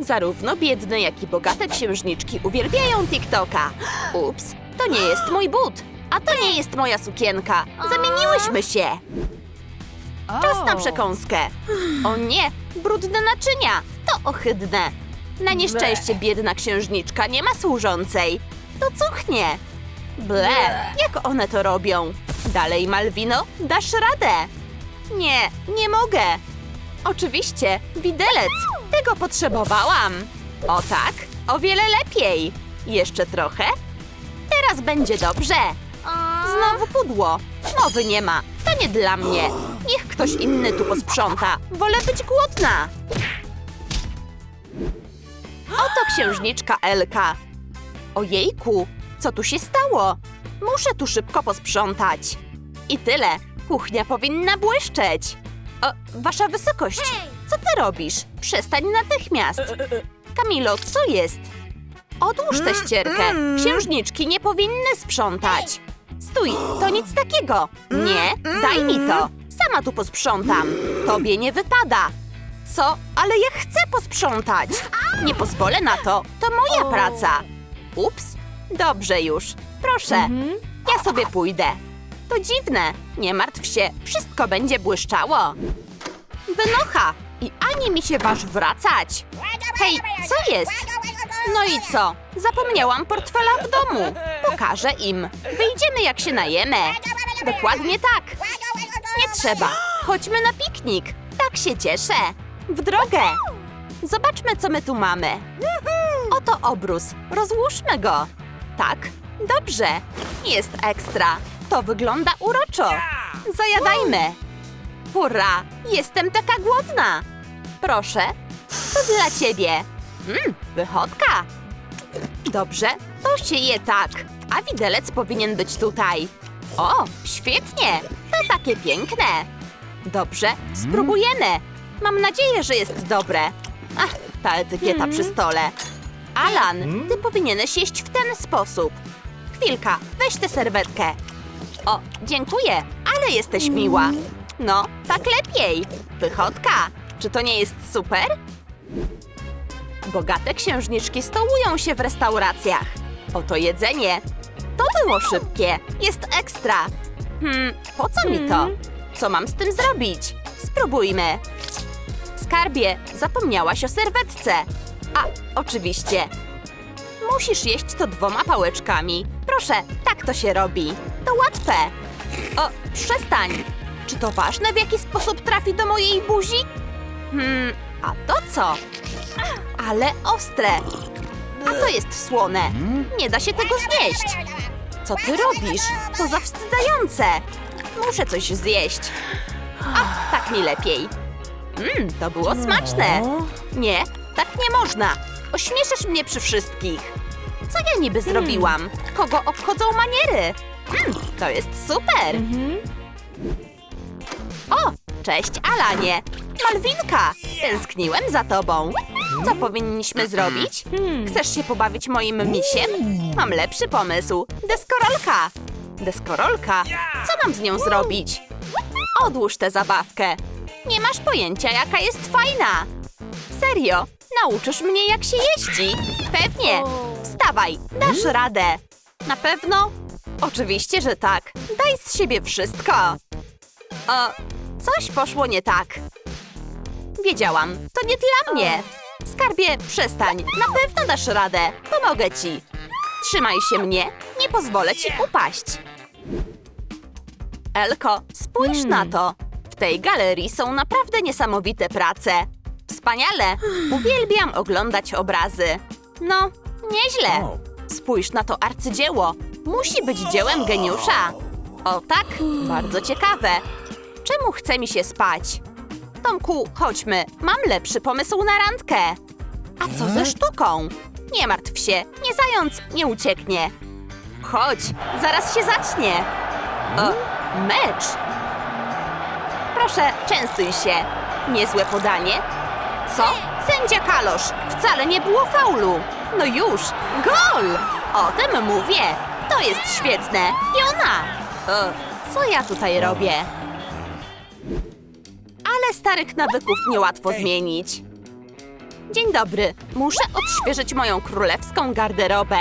Zarówno biedne, jak i bogate księżniczki uwielbiają TikToka. Ups, to nie jest mój but, a to nie jest moja sukienka. Zamieniłyśmy się. Czas na przekąskę. O nie, brudne naczynia. To ohydne. Na nieszczęście biedna księżniczka nie ma służącej. To cuchnie. Ble, jak one to robią? Dalej, Malwino, dasz radę. Nie, nie mogę. Oczywiście, widelec. Tego potrzebowałam. O tak, o wiele lepiej. Jeszcze trochę? Teraz będzie dobrze. Znowu pudło. Mowy nie ma. To nie dla mnie. Niech ktoś inny tu posprząta. Wolę być głodna. Oto księżniczka Elka. Ojejku, co tu się stało? Muszę tu szybko posprzątać. I tyle. Kuchnia powinna błyszczeć. O, wasza wysokość, ty robisz? Przestań natychmiast. Kamilo, co jest? Odłóż tę ścierkę. Księżniczki nie powinny sprzątać. Stój, to nic takiego. Nie, daj mi to. Sama tu posprzątam. Tobie nie wypada. Co? Ale ja chcę posprzątać. Nie pozwolę na to. To moja praca. Ups, dobrze już. Proszę, ja sobie pójdę. To dziwne. Nie martw się, wszystko będzie błyszczało. Wynocha! I ani mi się waż wracać. Hej, co jest? No i co? Zapomniałam portfela w domu. Pokażę im. Wyjdziemy jak się najemy. Dokładnie tak. Nie trzeba. Chodźmy na piknik. Tak się cieszę. W drogę. Zobaczmy, co my tu mamy. Oto obrus. Rozłóżmy go. Tak? Dobrze. Jest ekstra. To wygląda uroczo. Zajadajmy. Hurra! Jestem taka głodna. Proszę, to dla ciebie. Mmm, wychodka. Dobrze, to się je tak. A widelec powinien być tutaj. O, świetnie. To takie piękne. Dobrze, spróbujemy. Mam nadzieję, że jest dobre. Ach, ta etykieta przy stole. Alan, ty powinieneś jeść w ten sposób. Chwilka, weź tę serwetkę. O, dziękuję, ale jesteś miła. No, tak lepiej. Wychodka. Czy to nie jest super? Bogate księżniczki stołują się w restauracjach. Oto jedzenie. To było szybkie. Jest ekstra. Hmm, po co mi to? Co mam z tym zrobić? Spróbujmy. Skarbie, zapomniałaś o serwetce. A, oczywiście. Musisz jeść to dwoma pałeczkami. Proszę, tak to się robi. To łatwe. O, przestań. Czy to ważne, w jaki sposób trafi do mojej buzi? Hmm, a to co? Ale ostre. A to jest słone. Nie da się tego znieść. Co ty robisz? To zawstydzające. Muszę coś zjeść. A, tak mi lepiej. Mmm, to było smaczne. Nie, tak nie można. Ośmieszasz mnie przy wszystkich. Co ja niby zrobiłam? Kogo obchodzą maniery? Mm, to jest super. O, cześć Alanie. Malwinka, tęskniłem za tobą. Co powinniśmy zrobić? Chcesz się pobawić moim misiem? Mam lepszy pomysł. Deskorolka. Deskorolka? Co mam z nią zrobić? Odłóż tę zabawkę. Nie masz pojęcia, jaka jest fajna. Serio, nauczysz mnie, jak się jeździ. Pewnie. Wstawaj, dasz radę. Na pewno? Oczywiście, że tak. Daj z siebie wszystko. O, coś poszło nie tak. Wiedziałam, to nie dla mnie. Skarbie, przestań. Na pewno dasz radę. Pomogę ci. Trzymaj się mnie. Nie pozwolę ci upaść. Elko, spójrz na to. W tej galerii są naprawdę niesamowite prace. Wspaniale. Uwielbiam oglądać obrazy. No, nieźle. Spójrz na to arcydzieło. Musi być dziełem geniusza. O tak, bardzo ciekawe. Czemu chce mi się spać? Tomku, chodźmy. Mam lepszy pomysł na randkę. A co ze sztuką? Nie martw się, nie zając nie ucieknie. Chodź, zaraz się zacznie. O, mecz. Proszę, częstuj się. Niezłe podanie. Co? Sędzia Kalosz. Wcale nie było faulu. No już, gol! O tym mówię. To jest świetne. I ona. O, co ja tutaj robię? Starych nawyków niełatwo zmienić. Dzień dobry. Muszę odświeżyć moją królewską garderobę.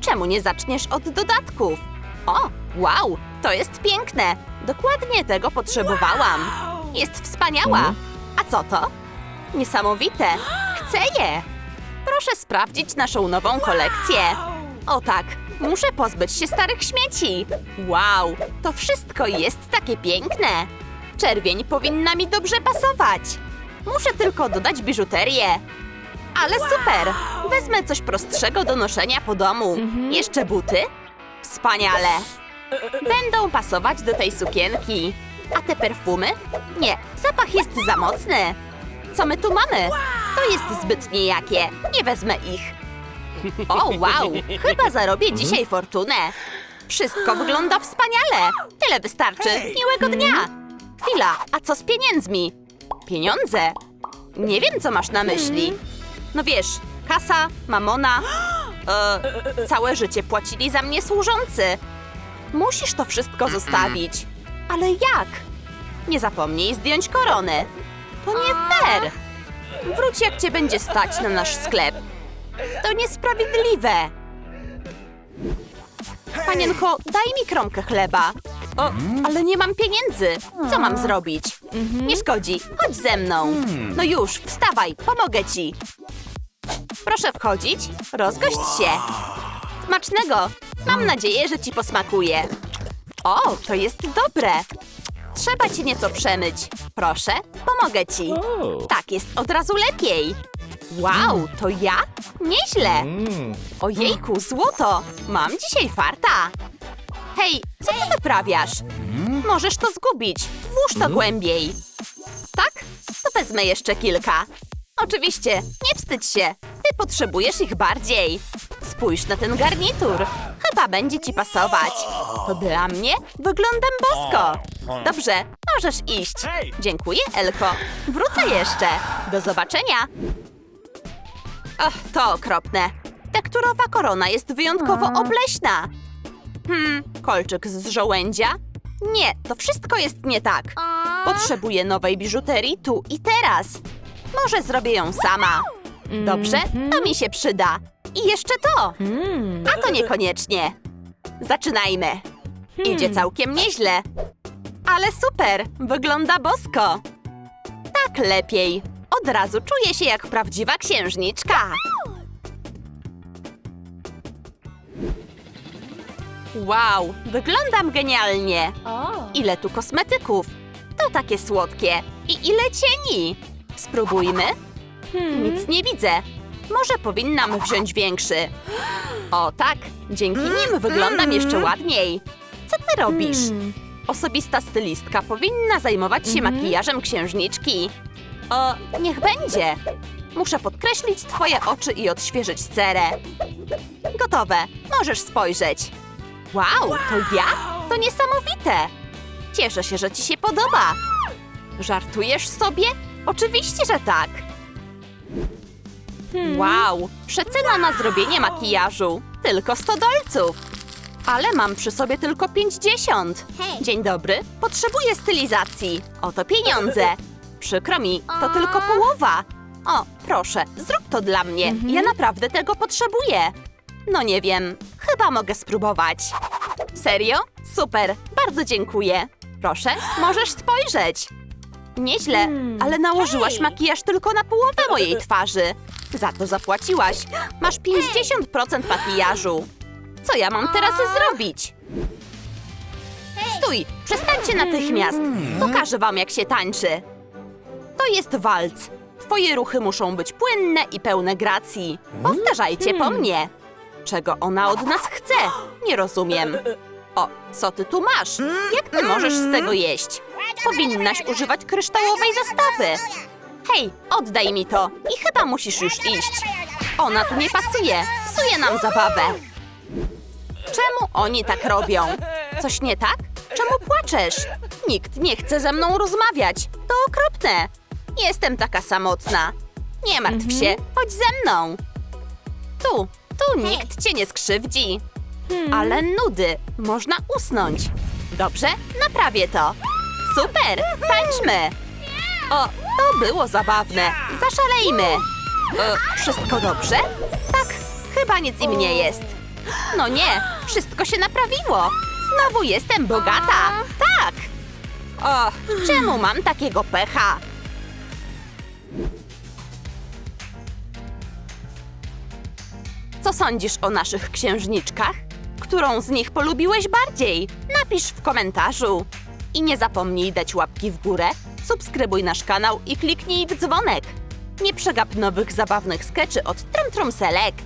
Czemu nie zaczniesz od dodatków? O, wow, to jest piękne. Dokładnie tego potrzebowałam. Jest wspaniała. A co to? Niesamowite. Chcę je. Proszę sprawdzić naszą nową kolekcję. O tak, muszę pozbyć się starych śmieci. Wow, to wszystko jest takie piękne. Czerwień powinna mi dobrze pasować. Muszę tylko dodać biżuterię. Ale super! Wezmę coś prostszego do noszenia po domu. Jeszcze buty? Wspaniale! Będą pasować do tej sukienki. A te perfumy? Nie, zapach jest za mocny. Co my tu mamy? To jest zbyt niejakie. Nie wezmę ich. O, wow! Chyba zarobię dzisiaj fortunę. Wszystko wygląda wspaniale. Tyle wystarczy. Miłego dnia. Chwila, a co z pieniędzmi? Pieniądze? Nie wiem, co masz na myśli. No wiesz, kasa, mamona. E, całe życie płacili za mnie służący. Musisz to wszystko zostawić. Ale jak? Nie zapomnij zdjąć korony. To nie fair. Wróć, jak cię będzie stać na nasz sklep. To niesprawiedliwe. Panienko, daj mi kromkę chleba. O, ale nie mam pieniędzy. Co mam zrobić? Nie szkodzi, chodź ze mną. No już, wstawaj, pomogę ci. Proszę wchodzić, rozgość się. Smacznego. Mam nadzieję, że ci posmakuje. O, to jest dobre. Trzeba ci nieco przemyć. Proszę, pomogę ci. Tak jest od razu lepiej. Wow, to ja? Nieźle. Ojejku, złoto! Mam dzisiaj farta! Hej, co ty wyprawiasz? Możesz to zgubić. Włóż to głębiej. Tak? To wezmę jeszcze kilka. Oczywiście, nie wstydź się. Ty potrzebujesz ich bardziej. Spójrz na ten garnitur. Chyba będzie ci pasować. To dla mnie wyglądam bosko. Dobrze, możesz iść. Dziękuję, Elko. Wrócę jeszcze. Do zobaczenia. Ach, to okropne. Tekturowa korona jest wyjątkowo obleśna. Hmm, kolczyk z żołędzia? Nie, to wszystko jest nie tak. Potrzebuję nowej biżuterii tu i teraz. Może zrobię ją sama. Dobrze, to mi się przyda. I jeszcze to. A to niekoniecznie. Zaczynajmy. Idzie całkiem nieźle. Ale super, wygląda bosko. Tak lepiej. Od razu czuję się jak prawdziwa księżniczka. Wow, wyglądam genialnie. Ile tu kosmetyków? To takie słodkie. I ile cieni? Spróbujmy. Nic nie widzę. Może powinnam wziąć większy. O tak, dzięki nim wyglądam jeszcze ładniej. Co ty robisz? Osobista stylistka powinna zajmować się makijażem księżniczki. O, niech będzie. Muszę podkreślić twoje oczy i odświeżyć cerę. Gotowe, możesz spojrzeć. Wow, to ja? To niesamowite! Cieszę się, że ci się podoba. Żartujesz sobie? Oczywiście, że tak. Wow, przecena na zrobienie makijażu. Tylko 100 dolców. Ale mam przy sobie tylko 50. Dzień dobry, potrzebuję stylizacji. Oto pieniądze. Przykro mi, to tylko połowa. O, proszę, zrób to dla mnie. Ja naprawdę tego potrzebuję. No nie wiem, chyba mogę spróbować. Serio? Super, bardzo dziękuję. Proszę, możesz spojrzeć. Nieźle, ale nałożyłaś makijaż tylko na połowę mojej twarzy. Za to zapłaciłaś. Masz 50% makijażu. Co ja mam teraz zrobić? Stój, przestańcie natychmiast. Pokażę wam, jak się tańczy. To jest walc. Twoje ruchy muszą być płynne i pełne gracji. Powtarzajcie po mnie. Czego ona od nas chce? Nie rozumiem. O, co ty tu masz? Jak ty możesz z tego jeść? Powinnaś używać kryształowej zastawy. Hej, oddaj mi to i chyba musisz już iść. Ona tu nie pasuje, psuje nam zabawę. Czemu oni tak robią? Coś nie tak? Czemu płaczesz? Nikt nie chce ze mną rozmawiać. To okropne. Jestem taka samotna. Nie martw się, chodź ze mną. Tu, tu nikt cię nie skrzywdzi. Ale nudy, można usnąć. Dobrze, naprawię to. Super, tańczmy. O, to było zabawne. Zaszalejmy. E, wszystko dobrze? Tak, chyba nic im nie jest. No nie, wszystko się naprawiło. Znowu jestem bogata. Tak. O, czemu mam takiego pecha? Co sądzisz o naszych księżniczkach? Którą z nich polubiłeś bardziej? Napisz w komentarzu. I nie zapomnij dać łapki w górę, subskrybuj nasz kanał i kliknij w dzwonek. Nie przegap nowych zabawnych skeczy od Trum Trum Select.